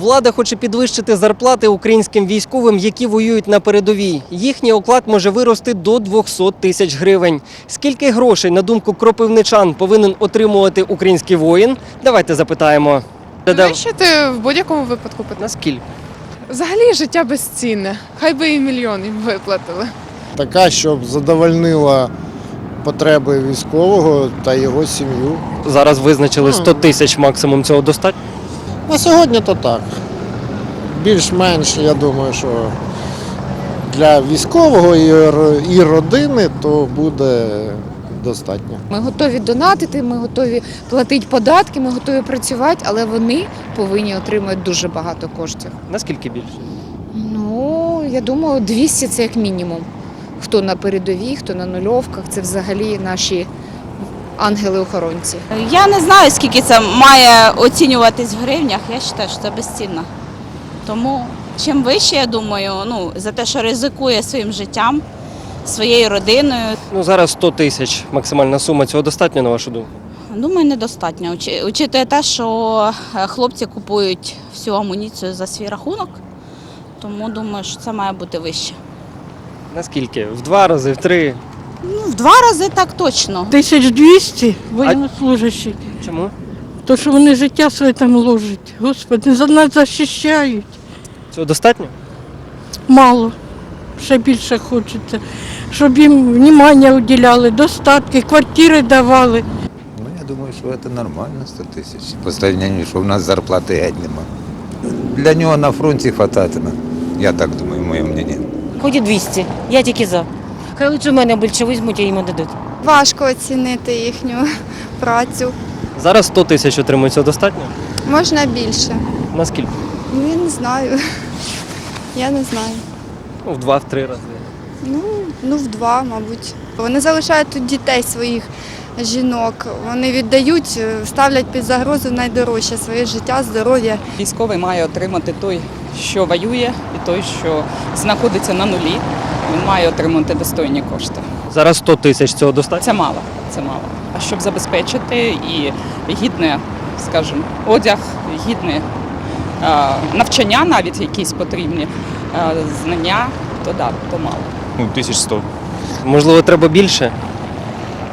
Влада хоче підвищити зарплати українським військовим, які воюють на передовій. Їхній оклад може вирости до 200 тисяч гривень. Скільки грошей, на думку кропивничан, повинен отримувати український воїн? Давайте запитаємо. Підвищити в будь-якому випадку питання. Наскільки? Взагалі життя безцінне. Хай би і мільйон їм виплатили. така, щоб задовольнила потреби військового та його сім'ю. Зараз визначили 100 тисяч максимум. Цього достатньо? На сьогодні то так. Більш-менш, я думаю, що для військового і родини то буде достатньо. Ми готові донатити, ми готові платити податки, ми готові працювати, але вони повинні отримати дуже багато коштів. Наскільки більше? Ну, я думаю, 200 це як мінімум. Хто на передовій, хто на нульовках, це взагалі наші ангели-охоронці. Я не знаю, скільки це має оцінюватись в гривнях. Я вважаю, що це безцінно. Тому чим вище, я думаю, ну, за те, що ризикує своїм життям, своєю родиною, Ну зараз 100 тисяч максимальна сума. Цього достатньо на вашу думку? думаю, недостатньо. Учитує те, що е, хлопці купують всю амуніцію за свій рахунок, тому думаю, що це має бути вище. Наскільки? В два рази, в три. Ну, в два рази так точно. 1200 воєннослужащих. Чому? То, що вони життя своє там ложать. Господи, за нас захищають. Цього достатньо? Мало. Ще більше хочеться. Щоб їм внимання уділяли, достатки, квартири давали. Ну, я думаю, що це нормально 100 тисяч. По сравненню, що в нас зарплати геть нема. Для нього на фронті хвататиме. Я так думаю, моє мнення. Ході 200. Я тільки за. Хай лучше в мене більше візьмуть, а їм дадуть. Важко оцінити їхню працю. Зараз 100 тисяч отримують. Цього достатньо? Можна більше. Наскільки? Ну, я не знаю. Я не знаю. Ну, в два, в три рази. Ну, ну в два, мабуть. Вони залишають тут дітей своїх жінок. Вони віддають, е, ставлять під загрозу найдорожче своє життя, здоров'я. Військовий має отримати той, що воює, і той, що знаходиться на нулі. Він має отримати достойні кошти. Зараз 100 тисяч. Цього достатньо? Це мало. Це мало. А щоб забезпечити і гідне, скажімо, одяг, гідне е, навчання, навіть якісь потрібні е, знання, то да, то мало. Ну, 1100. Можливо, треба більше.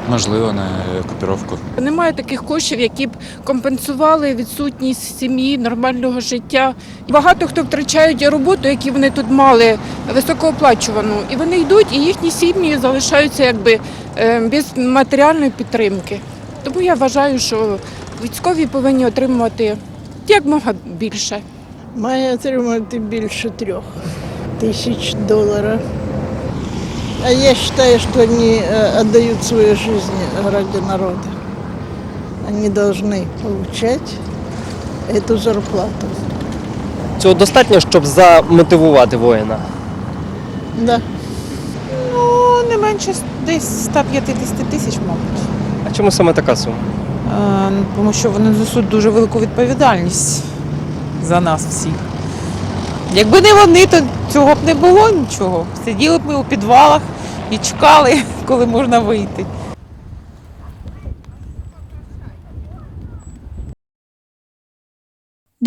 Можливо, на екіпіровку. Немає таких коштів, які б компенсували відсутність сім'ї, нормального життя. Багато хто втрачають роботу, які вони тут мали, високооплачувану. І вони йдуть, і їхні сім'ї залишаються якби е, без матеріальної підтримки. Тому я вважаю, що військові повинні отримувати як можна більше. Має отримати більше трьох тисяч доларів. А я вважаю, що вони віддають свою життя ради народу. Вони повинні отримати цю зарплату. Цього достатньо, щоб замотивувати воїна. Да. Ну, не менше десь 150 тисяч, мабуть. А чому саме така сума? Тому що вони несуть дуже велику відповідальність за нас всіх. Якби не вони, то цього б не було нічого. Сиділи б ми у підвалах і чекали, коли можна вийти.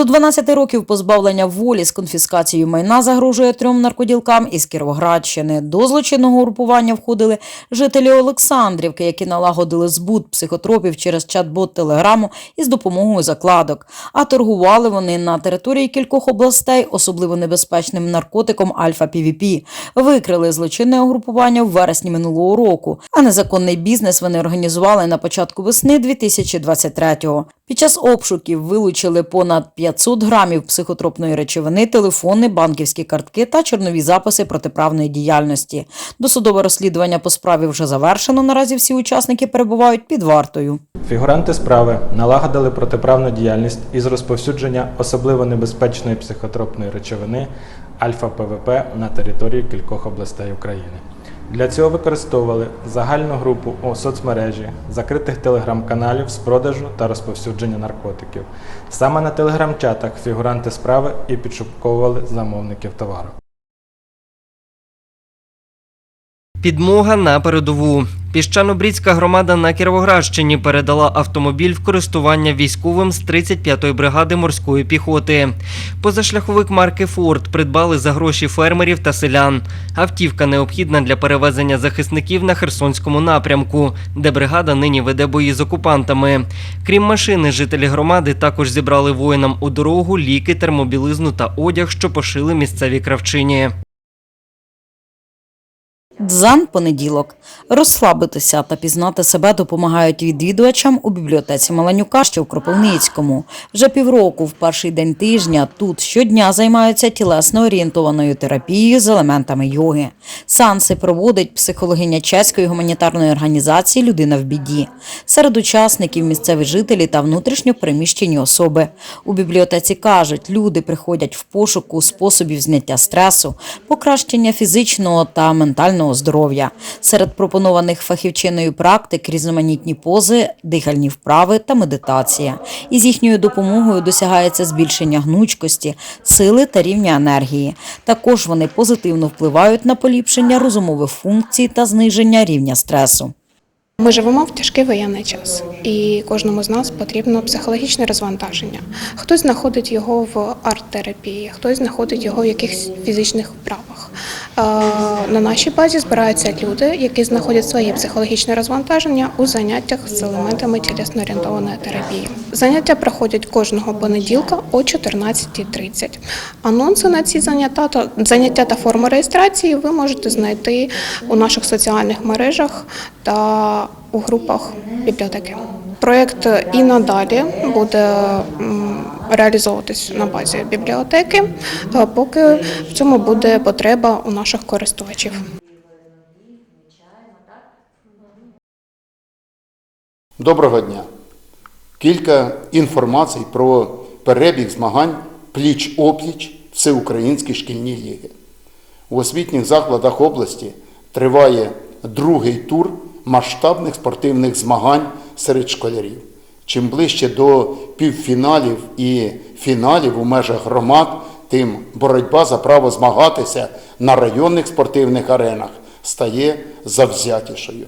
12 років позбавлення волі з конфіскацією майна загрожує трьом наркоділкам із Кіровоградщини. До злочинного групування входили жителі Олександрівки, які налагодили збут психотропів через чат-бот Телеграму із допомогою закладок. А торгували вони на території кількох областей особливо небезпечним наркотиком Альфа-ПВП. Викрили злочинне угрупування в вересні минулого року. А незаконний бізнес вони організували на початку весни 2023-го. Під час обшуків вилучили понад 500 грамів психотропної речовини, телефони, банківські картки та чорнові записи протиправної діяльності. Досудове розслідування по справі вже завершено. Наразі всі учасники перебувають під вартою. Фігуранти справи налагодили протиправну діяльність із розповсюдження особливо небезпечної психотропної речовини альфа-ПВП на території кількох областей України. Для цього використовували загальну групу у соцмережі, закритих телеграм-каналів з продажу та розповсюдження наркотиків. Саме на телеграм-чатах фігуранти справи і підшуковували замовників товару. Підмога на передову. Піщано-брідська громада на Кіровоградщині передала автомобіль в користування військовим з 35-ї бригади морської піхоти. Позашляховик марки Форд придбали за гроші фермерів та селян. Автівка необхідна для перевезення захисників на Херсонському напрямку, де бригада нині веде бої з окупантами. Крім машини, жителі громади також зібрали воїнам у дорогу ліки, термобілизну та одяг, що пошили місцеві кравчині. Дзан понеділок. Розслабитися та пізнати себе допомагають відвідувачам у бібліотеці Маланюка, що в Кропивницькому. Вже півроку в перший день тижня тут щодня займаються тілесно орієнтованою терапією з елементами йоги. Сеанси проводить психологиня чеської гуманітарної організації Людина в біді. Серед учасників місцеві жителі та внутрішньо переміщені особи. У бібліотеці кажуть, люди приходять в пошуку способів зняття стресу, покращення фізичного та ментального здоров'я. Серед пропонованих фахівчиною практик різноманітні пози, дихальні вправи та медитація. Із їхньою допомогою досягається збільшення гнучкості, сили та рівня енергії. Також вони позитивно впливають на поліпшення розумових функцій та зниження рівня стресу. Ми живемо в тяжкий воєнний час, і кожному з нас потрібно психологічне розвантаження. Хтось знаходить його в арт-терапії, хтось знаходить його в якихось фізичних вправах. На нашій базі збираються люди, які знаходять своє психологічне розвантаження у заняттях з елементами тілесно-орієнтованої терапії. Заняття проходять кожного понеділка о 14.30. Анонси на ці заняття та заняття та форму реєстрації ви можете знайти у наших соціальних мережах та у групах бібліотеки. Проєкт і надалі буде реалізовуватись на базі бібліотеки, е, поки в цьому буде потреба у наших користувачів. Доброго дня. Кілька інформацій про перебіг змагань пліч-опліч Всеукраїнські шкільні ліги. У освітніх закладах області триває другий тур масштабних спортивних змагань серед школярів. Чим ближче до півфіналів і фіналів у межах громад, тим боротьба за право змагатися на районних спортивних аренах стає завзятішою.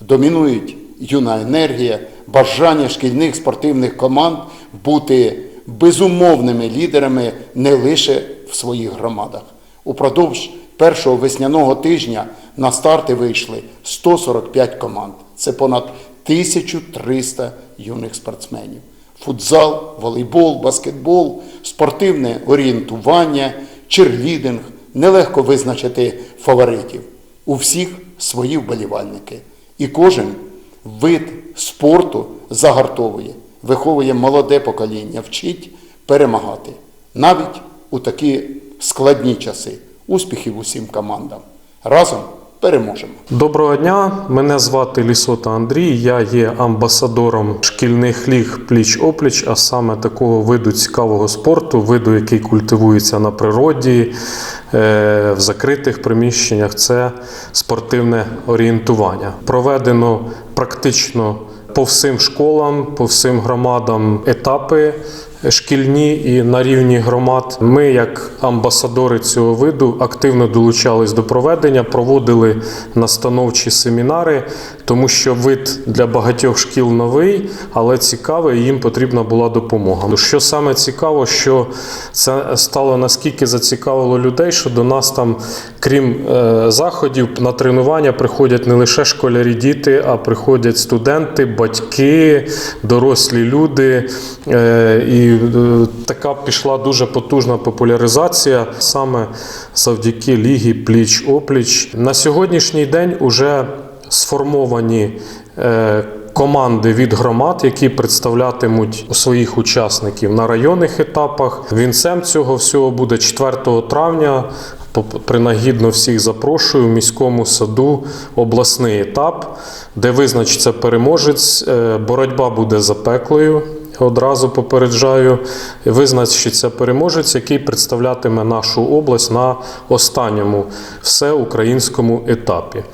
Домінують юна енергія, бажання шкільних спортивних команд бути безумовними лідерами не лише в своїх громадах. Упродовж першого весняного тижня на старти вийшли 145 команд. Це понад 1300 юних спортсменів. Футзал, волейбол, баскетбол, спортивне орієнтування, черлідинг. Нелегко визначити фаворитів. У всіх свої вболівальники. І кожен вид спорту загартовує, виховує молоде покоління, вчить перемагати. Навіть у такі складні часи. Успіхів усім командам. Разом переможемо. Доброго дня, мене звати Лісота Андрій. Я є амбасадором шкільних ліг пліч-опліч, а саме такого виду цікавого спорту, виду, який культивується на природі, е, в закритих приміщеннях. Це спортивне орієнтування. Проведено практично по всім школам, по всім громадам етапи шкільні і на рівні громад. Ми, як амбасадори цього виду, активно долучались до проведення, проводили настановчі семінари, тому що вид для багатьох шкіл новий, але цікавий, і їм потрібна була допомога. Що саме цікаво, що це стало наскільки зацікавило людей, що до нас там, крім е, заходів, на тренування приходять не лише школярі, діти, а приходять студенти, батьки, дорослі люди. Е, е, така пішла дуже потужна популяризація саме завдяки лігі пліч-опліч. На сьогоднішній день уже сформовані е, команди від громад, які представлятимуть своїх учасників на районних етапах. Вінцем цього всього буде 4 травня. Принагідно всіх запрошую в міському саду обласний етап, де визначиться переможець. Е, Боротьба буде запеклою. Одразу попереджаю, визначиться переможець, який представлятиме нашу область на останньому всеукраїнському етапі.